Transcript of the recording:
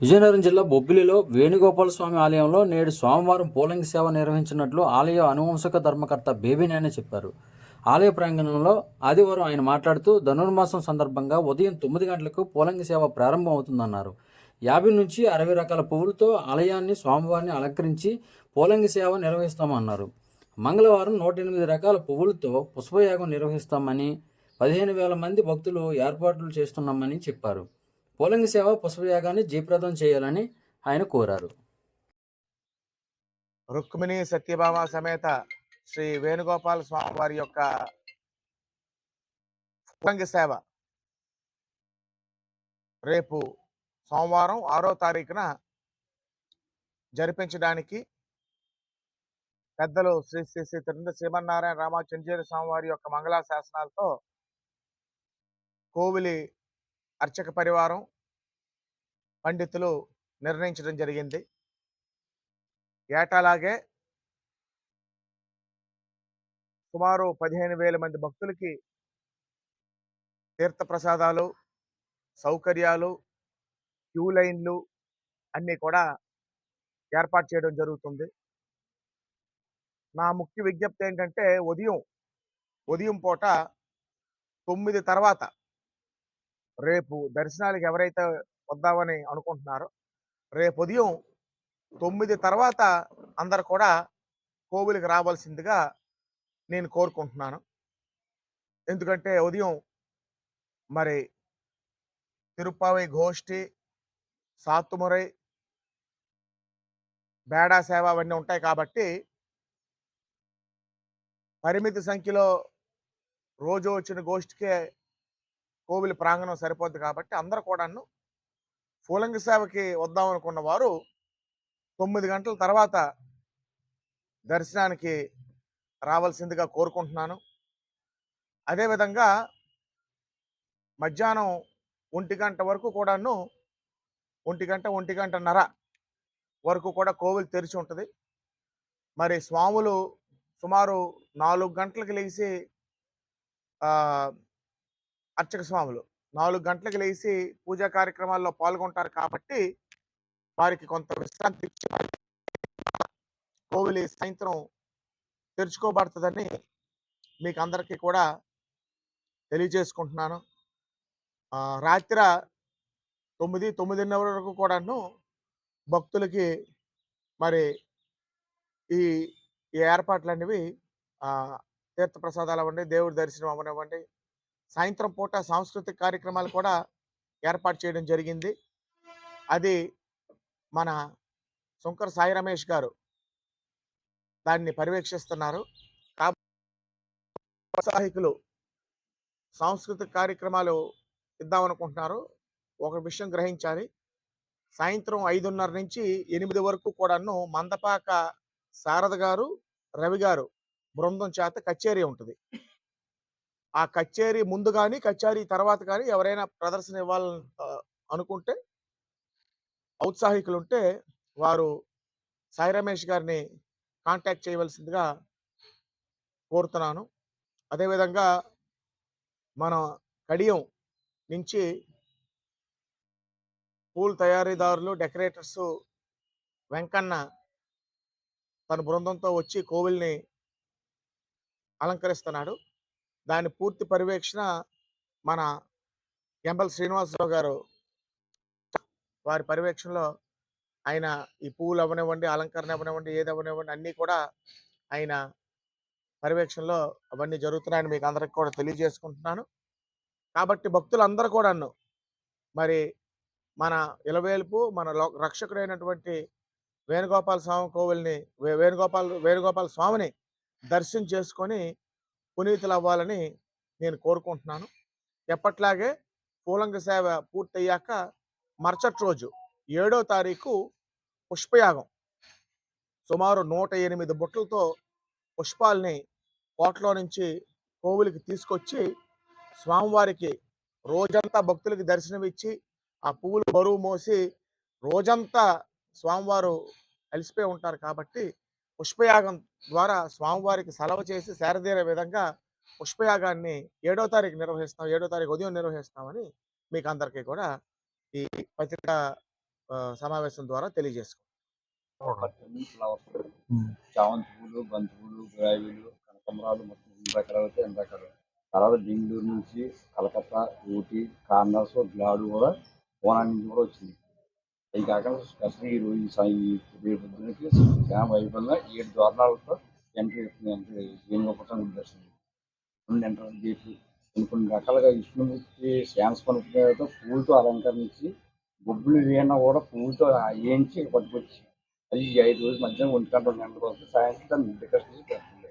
విజయనగరం జిల్లా బొబ్బిలిలో వేణుగోపాల స్వామి ఆలయంలో నేడు సోమవారం పోలింగ్ సేవ నిర్వహించినట్లు ఆలయ అనువంశక ధర్మకర్త బేబీనాయన చెప్పారు. ఆలయ ప్రాంగణంలో ఆదివారం ఆయన మాట్లాడుతూ ధనుర్మాసం సందర్భంగా ఉదయం తొమ్మిది గంటలకు పోలింగ్ సేవ ప్రారంభం అవుతుందన్నారు యాభై నుంచి అరవై రకాల పువ్వులతో ఆలయాన్ని స్వామివారిని అలంకరించి పోలింగ్ సేవ నిర్వహిస్తామన్నారు. మంగళవారం నూట ఎనిమిది రకాల పువ్వులతో పుష్పయాగం నిర్వహిస్తామని పదిహేను వేల మంది భక్తులు ఏర్పాట్లు చేస్తున్నామని చెప్పారు. పోలింగ్ సేవ పుష్పయాగాన్ని జీప్రదం చేయాలని ఆయన కోరారు. రుక్మిణి సత్యభామ సమేత శ్రీ వేణుగోపాల స్వామి వారి యొక్క పురంగి సేవ రేపు సోమవారం ఆరో తారీఖున జరిపించడానికి పెద్దలు శ్రీ శ్రీ శ్రీ తిరుమల శ్రీమన్నారాయణ రామాచంద్రేశ్వర స్వామి వారి యొక్క మంగళా శాసనాలతో కోవిలి అర్చక పరివారం పండితులు నిర్ణయించడం జరిగింది. ఏటాలాగే సుమారు పదిహేను వేల మంది భక్తులకి తీర్థప్రసాదాలు సౌకర్యాలు క్యూ లైన్లు అన్నీ కూడా ఏర్పాటు చేయడం జరుగుతుంది. నా ముఖ్య విజ్ఞప్తి ఏంటంటే ఉదయం ఉదయం పూట తొమ్మిది తర్వాత రేపు దర్శనాలకు ఎవరైతే వద్దామని అనుకుంటున్నారో రేపు ఉదయం తొమ్మిది తర్వాత అందరు కూడా కోవిలికి రావాల్సిందిగా నేను కోరుకుంటున్నాను. ఎందుకంటే ఉదయం మరి తిరుపావై గోష్ఠి సాత్తుమురై బేడా సేవ అవన్నీ ఉంటాయి కాబట్టి పరిమిత సంఖ్యలో రోజు వచ్చిన గోష్ఠికే కోవిల ప్రాంగణం సరిపోద్ది కాబట్టి అందరు కూడాను పూలంగి సేవకి వద్దాం అనుకున్న వారు తొమ్మిది గంటల తర్వాత దర్శనానికి రావాల్సిందిగా కోరుకుంటున్నాను. అదేవిధంగా మధ్యాహ్నం ఒంటి గంట వరకు కూడాను ఒంటి గంట ఒంటి గంటన్నర వరకు కూడా కోవిల్ తెరిచి ఉంటుంది. మరి స్వాములు సుమారు నాలుగు గంటలకు లేచి అర్చక స్వాములు. నాలుగు గంటలకు లేచి పూజా కార్యక్రమాల్లో పాల్గొంటారు కాబట్టి వారికి కొంత విశ్రాంతి ఇచ్చి కోవిలి సాయంత్రం తెరుచుకోబడుతుందని మీకు అందరికీ కూడా తెలియజేసుకుంటున్నాను. రాత్రి తొమ్మిది తొమ్మిదిన్నర వరకు కూడాను భక్తులకి మరి ఈ ఏర్పాట్లు అనేవి తీర్థ ప్రసాదాలు అవ్వండి దేవుడి దర్శనం అవ్వనివ్వండి సాయంత్రం పూట సాంస్కృతిక కార్యక్రమాలు కూడా ఏర్పాటు చేయడం జరిగింది. అది మన శంకర్ సాయి రమేష్ గారు దాన్ని పర్యవేక్షిస్తున్నారు. కాబట్టి సాంస్కృతిక కార్యక్రమాలు ఇద్దామనుకుంటున్నారు. ఒక విషయం గ్రహించాలి. సాయంత్రం ఐదున్నర నుంచి ఎనిమిది వరకు కూడాను మందపాక శారద గారు రవి గారు బృందం చేత కచేరీ ఉంటుంది. ఆ కచేరీ ముందు కానీ కచేరీ తర్వాత కానీ ఎవరైనా ప్రదర్శన ఇవ్వాలని అనుకుంటే ఔత్సాహికులు ఉంటే వారు సాయి రమేష్ గారిని కాంటాక్ట్ చేయవలసిందిగా కోరుతున్నాను. అదేవిధంగా మన కడియం నుంచి పూల్ తయారీదారులు డెకరేటర్స్ వెంకన్న తన బృందంతో వచ్చి కోవిల్ని అలంకరిస్తున్నాడు. దాని పూర్తి పర్యవేక్షణ మన ఎంబల్ శ్రీనివాసరావు గారు వారి పర్యవేక్షణలో ఆయన ఈ పువ్వులు అవ్వనివ్వండి అలంకరణ అవ్వనివ్వండి ఏది అవ్వనివ్వండి అన్నీ కూడా ఆయన పర్యవేక్షణలో అవన్నీ జరుగుతున్నాయని మీకు అందరికి కూడా తెలియజేసుకుంటున్నాను. కాబట్టి భక్తులందరూ కూడాను మరి మన ఇలవేలుపు మన లో- రక్షకుడైనటువంటి వేణుగోపాల స్వామి కోవిల్ని వేణుగోపాల్ వేణుగోపాల స్వామిని దర్శనం చేసుకొని పునీతులు అవ్వాలని నేను కోరుకుంటున్నాను. ఎప్పట్లాగే పూలంగ సేవ పూర్తయ్యాక మరుసటి రోజు ఏడో తారీఖు పుష్పయాగం. సుమారు నూట ఎనిమిది బుట్టలతో పుష్పాల్ని కోటలో నుంచి కోవులకి తీసుకొచ్చి స్వామివారికి రోజంతా భక్తులకి దర్శనం ఇచ్చి ఆ పువ్వులు బరువు మోసి రోజంతా స్వామివారు అలసిపోయి ఉంటారు కాబట్టి పుష్పయాగం ద్వారా స్వామివారికి సెలవు చేసి సేరదీరే విధంగా పుష్పయాగాన్ని ఏడో తారీఖు నిర్వహిస్తాం ఏడో తారీఖు ఉదయం నిర్వహిస్తామని మీకు అందరికీ కూడా ఈ పత్రిక సమావేశం ద్వారా తెలియజేసుకో చామంతి పూలు బంతి పూలు గులాబీలు కనకంబరాలు మొత్తం ఎన్ని రకాలు అయితే ఎన్ని రకాలు. తర్వాత బెంగళూరు నుంచి కలకత్తా ఊటీ కార్నర్స్ గ్లాడు కూడా ఓనా నుంచి కూడా వచ్చింది. అవి కాక స్పెషల్ ఈ రోజు ఈ సా- ఈ రేపు పొద్దున్నకి చాలా వైభవంగా ఏడు ద్వారాలతో ఎంట్రీ ఇస్తుంది. ఎంట్రీ వేణుగోపాల దర్శనం రెండు ఎంట్రన్స్ గేట్లు కొన్ని కొన్ని రకాలుగా విష్ణుమూర్తి శ్యాన్స్ పనులతో పూలతో అలంకరించి బొబ్బులు వీణ కూడా పూలతో వేయించి పట్టుకొచ్చి అది ఐదు రోజులు మధ్యాహ్నం ఒంటి గంట రెండు గంటల వరకు సాయంత్రం దాన్ని డెకరేషన్ చేసి పెడుతుంది